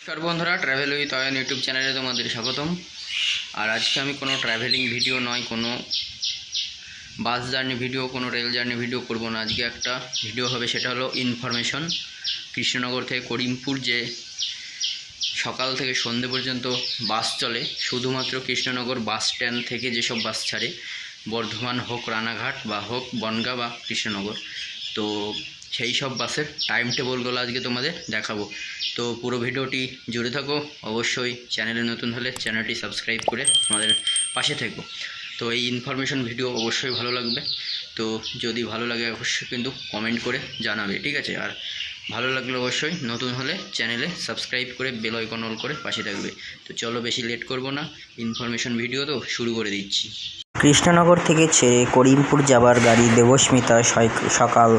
নমস্কার বন্ধুরা travel with Ayan YouTube চ্যানেলে তোমাদের স্বাগতম। আর আজকে আমি কোনো ট্রাভেলিং ভিডিও নয়, কোনো বাস জার্নি ভিডিও কোনো রেল জার্নি ভিডিও করব না। আজকে একটা ভিডিও হবে, সেটা হলো ইনফরমেশন কৃষ্ণনগর থেকে করিমপুর যে সকাল থেকে সন্ধে পর্যন্ত বাস চলে, শুধুমাত্র কৃষ্ণনগর বাস স্ট্যান্ড থেকে যেসব বাস ছাড়ে, বর্ধমান হোক, রানাঘাট বা হোক, বনগা বা কৃষ্ণনগর। তো সেই সব বাসের টাইম টেবলগুলো আজকে তোমাদের দেখাবো। তো পুরো ভিডিওটি জুড়ে থাকো। অবশ্যই চ্যানেলে নতুন হলে চ্যানেলটি সাবস্ক্রাইব করে আমাদের পাশে থেকো। তো এই ইনফরমেশন ভিডিও অবশ্যই ভালো লাগবে। তো যদি ভালো লাগে অবশ্যই কিন্তু কমেন্ট করে জানাবে, ঠিক আছে? আর ভালো লাগলে অবশ্যই নতুন হলে চ্যানেলে সাবস্ক্রাইব করে বেল আইকন অল করে পাশে থাকবে। তো চলো বেশি লেট করব না ইনফরমেশন ভিডিও তো শুরু করে দিচ্ছি। কৃষ্ণনগর থেকে ছেড়ে করিমপুর যাবার গাড়ি দেবস্মিতা সকাল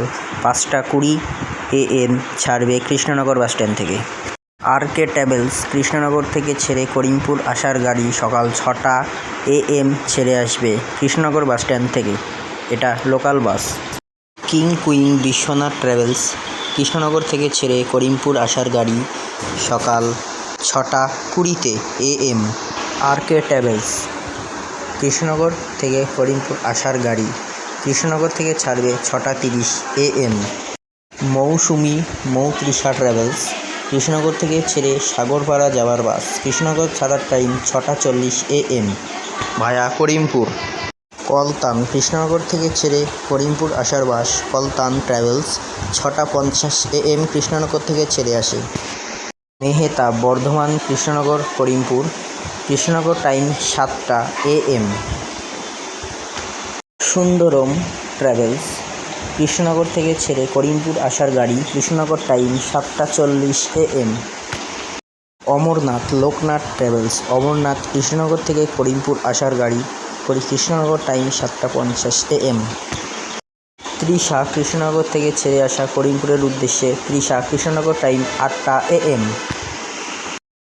পাঁচটা কুড়ি এ এম ছাড়বে কৃষ্ণনগর বাসস্ট্যান্ড থেকে। আর কে ট্রাভেলস, কৃষ্ণনগর থেকে ছেড়ে করিমপুর আসার গাড়ি সকাল ছটা এ এম ছেড়ে আসবে কৃষ্ণনগর বাসস্ট্যান্ড থেকে। এটা local bus. King cooing Biswanath travels Krishnanagar থেকে ছেড়ে করিমপুর আসার গাড়ি সকাল ছটা কুড়িতে A M, R K travels. Krishnanagar থেকে করিমপুর আসার গাড়ি কৃষ্ণনগর থেকে ছাড়বে ছটা তিরিশ A M. Mousumi Moutrisha travels. Krishnanagar থেকে ছেড়ে সাগরপাড়া যাওয়ার বাস। কৃষ্ণনগর ছাড়ার টাইম ছটা চল্লিশ এ এম। ভায়া করিমপুর। কলতান কৃষ্ণনগর থেকে ছেড়ে করিমপুর আসার বাস কলতান ট্রাভেলস ছটা পঞ্চাশ এ এম কৃষ্ণনগর থেকে ছেড়ে আসে। মেহেতা বর্ধমান কৃষ্ণনগর করিমপুর কৃষ্ণনগর টাইম সাতটা A M. Sundaram travels Krishnanagar থেকে ছেড়ে করিমপুর আসার গাড়ি কৃষ্ণনগর টাইম সাতটা চল্লিশ A M. Amarnath Loknath travels Amarnath Krishnanagar থেকে করিমপুর আসার গাড়ি করি কৃষ্ণনগর টাইম সাতটা পঞ্চাশ এ এম। ত্রিশা কৃষ্ণনগর থেকে ছেড়ে আসা করিমপুরের উদ্দেশ্যে ত্রিশা কৃষ্ণনগর টাইম আটটা A M.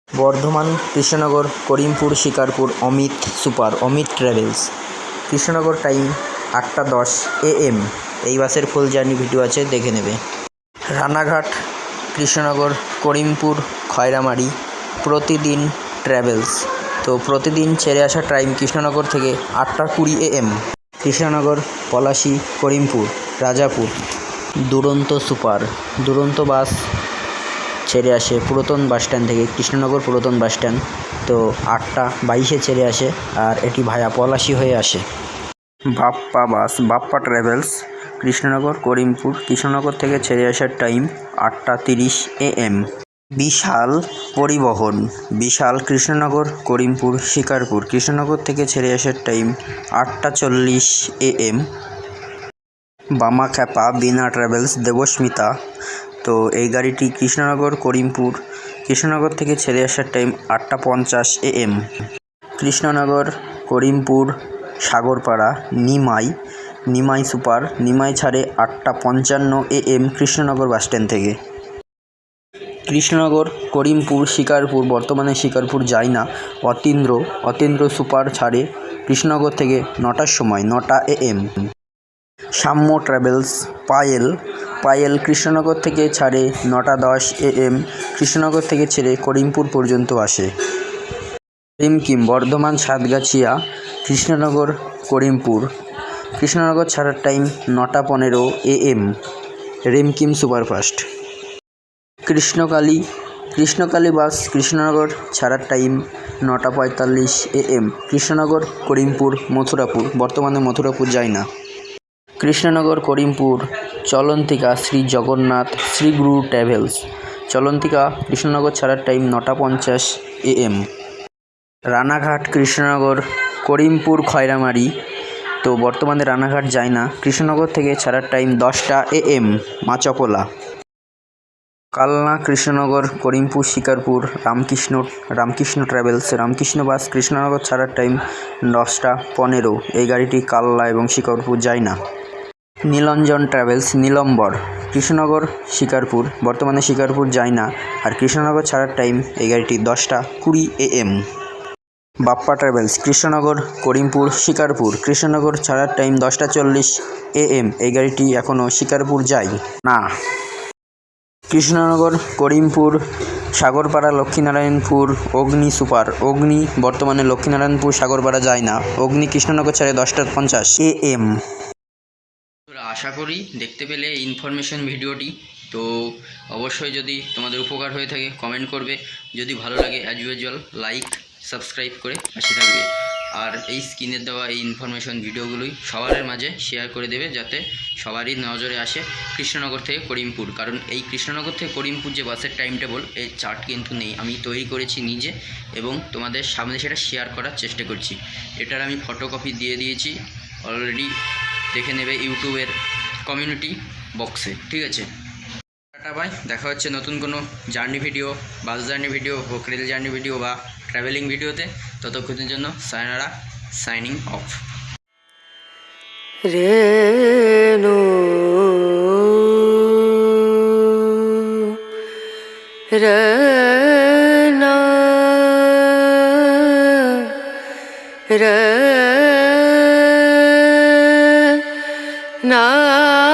Bardhaman, Krishnanagar, Karimpur, Shikarpur, Amit super, Amit travels. Krishnanagar time আটটা দশ এ এম। এই বাসের ফুল জার্নি ভিডিও আছে, দেখে নেবে। রানাঘাট, কৃষ্ণনগর, করিমপুর, খয়রামারি, প্রতিদিন ট্রাভেলস। তো প্রতিদিন ছেড়ে আসা টাইম কৃষ্ণনগর থেকে আটটা কুড়ি A M Krishnanagar, Palashi, Karimpur, Rajapur. Duronto super. Duronto বাস ছেড়ে আসে পুরাতন বাসস্ট্যান্ড থেকে। কৃষ্ণনগর পুরাতন বাসস্ট্যান্ড তো আটটা বাইশে ছেড়ে আসে আর এটি ভায়া পলাশি হয়ে আসে। বাপ্পা বাস, বাপ্পা ট্রাভেলস, কৃষ্ণনগর, করিমপুর, কৃষ্ণনগর থেকে ছেড়ে আসার টাইম আটটা তিরিশ এ এম বিশাল পরিবহন, বিশাল কৃষ্ণনগর, করিমপুর, শিকারপুর। কৃষ্ণনগর থেকে ছেড়ে আসার টাইম আটটা চল্লিশ A M. Bamakhyapa, Bina travels, Debasmita. তো এই গাড়িটি কৃষ্ণনগর, করিমপুর, কৃষ্ণনগর থেকে ছেড়ে আসার টাইম আটটা পঞ্চাশ A M. Krishnanagar, Karimpur, Sagarpara, Nimai Nimai super, Nimai ছাড়ে আটটা পঞ্চান্ন এ এম কৃষ্ণনগর বাসস্ট্যান্ড থেকে। কৃষ্ণনগর, করিমপুর, শিকারপুর, বর্তমানে শিকারপুর যায় না, অতীন্দ্র অতীন্দ্র সুপার ছাড়ে কৃষ্ণনগর থেকে নটার সময়, নটা A M. Samya travels, Payel Payel Krishnanagar থেকে ছাড়ে নটা দশ এ এম, কৃষ্ণনগর থেকে ছেড়ে করিমপুর পর্যন্ত আসে। রিমকিম বর্ধমান, সাতগাছিয়া, কৃষ্ণনগর, করিমপুর। কৃষ্ণনগর ছাড়ার টাইম নটা পনেরো A M. Rimkim superfast. Krishnakali Krishnakali bus Krishnanagar, ছাড়ার টাইম নটা পঁয়তাল্লিশ এ এম। কৃষ্ণনগর, করিমপুর, মথুরাপুর। বর্তমানে মথুরাপুর যায় না। কৃষ্ণনগর, করিমপুর, চলন্তিকা, শ্রী জগন্নাথ, শ্রী গুরু ট্রাভেলস। চলন্তিকা, কৃষ্ণনগর, ছাড়ার টাইম নটা পঞ্চাশ এ এম। রানাঘাট, কৃষ্ণনগর, করিমপুর, খয়রামারি। তো বর্তমানে রানাঘাট যায় না। কৃষ্ণনগর থেকে ছাড়ার টাইম দশটা A M, Machkola. Kalna, Krishnanagar, Karimpur, Shikarpur, Ramkrishna Ramkrishna travels, Ramkrishna bus, Krishnanagar ছাড়ার টাইম দশটা পনেরো। এই গাড়িটি কালনা এবং শিকারপুর যায় না। নীলঞ্জন ট্রাভেলস, নীলম্বর, কৃষ্ণনগর, শিকারপুর, বর্তমানে শিকারপুর যায় না আর কৃষ্ণনগর ছাড়ার টাইম এই গাড়িটি দশটা কুড়ি A M Bappa travels, Krishnanagar, Karimpur, Shikarpur, Krishnanagar ছাড়ার টাইম দশটা চল্লিশ এ এম এই গাড়িটি এখনও শিকারপুর যায় না। কৃষ্ণনগর, করিমপুর, সাগরপাড়া, লক্ষ্মীনারায়ণপুর, অগ্নি সুপার। অগ্নি বর্তমানে লক্ষ্মীনারায়ণপুর, সাগরপাড়া যায় না। অগ্নি কৃষ্ণনগর ছাড়ে দশটা পঞ্চাশ। A M. আশা করি দেখতে পেলে ইনফরমেশন ভিডিওটি। তো অবশ্যই যদি তোমাদের উপকার হয়ে থাকে কমেন্ট করবে। যদি ভালো লাগে অ্যাজ ইউজুয়াল লাইক সাবস্ক্রাইব করে পাশে থাকবে। আর এই স্ক্রিনের দেওয়া এই ইনফরমেশন ভিডিওগুলোই সবার মাঝে শেয়ার করে দেবে যাতে সবারই নজরে আসে কৃষ্ণনগর থেকে করিমপুর। কারণ এই কৃষ্ণনগর থেকে করিমপুর যে বাসের টাইম টেবল এই চার্ট কিন্তু নেই। আমি তৈরি করেছি নিজে এবং তোমাদের সামনে সেটা শেয়ার করার চেষ্টা করছি। এটার আমি ফটোকপি দিয়ে দিয়েছি। অলরেডি দেখে নেবে ইউটিউবের কমিউনিটি বক্সে ঠিক আছে? টাটা বাই দেখা হচ্ছে নতুন কোনো journey video bus journey video হোক রেল জার্নি ভিডিও বা ট্রাভেলিং ভিডিওতে ততক্ষণের জন্য সায়নারা সাইনিং অফ। রেণু রনা রনা না।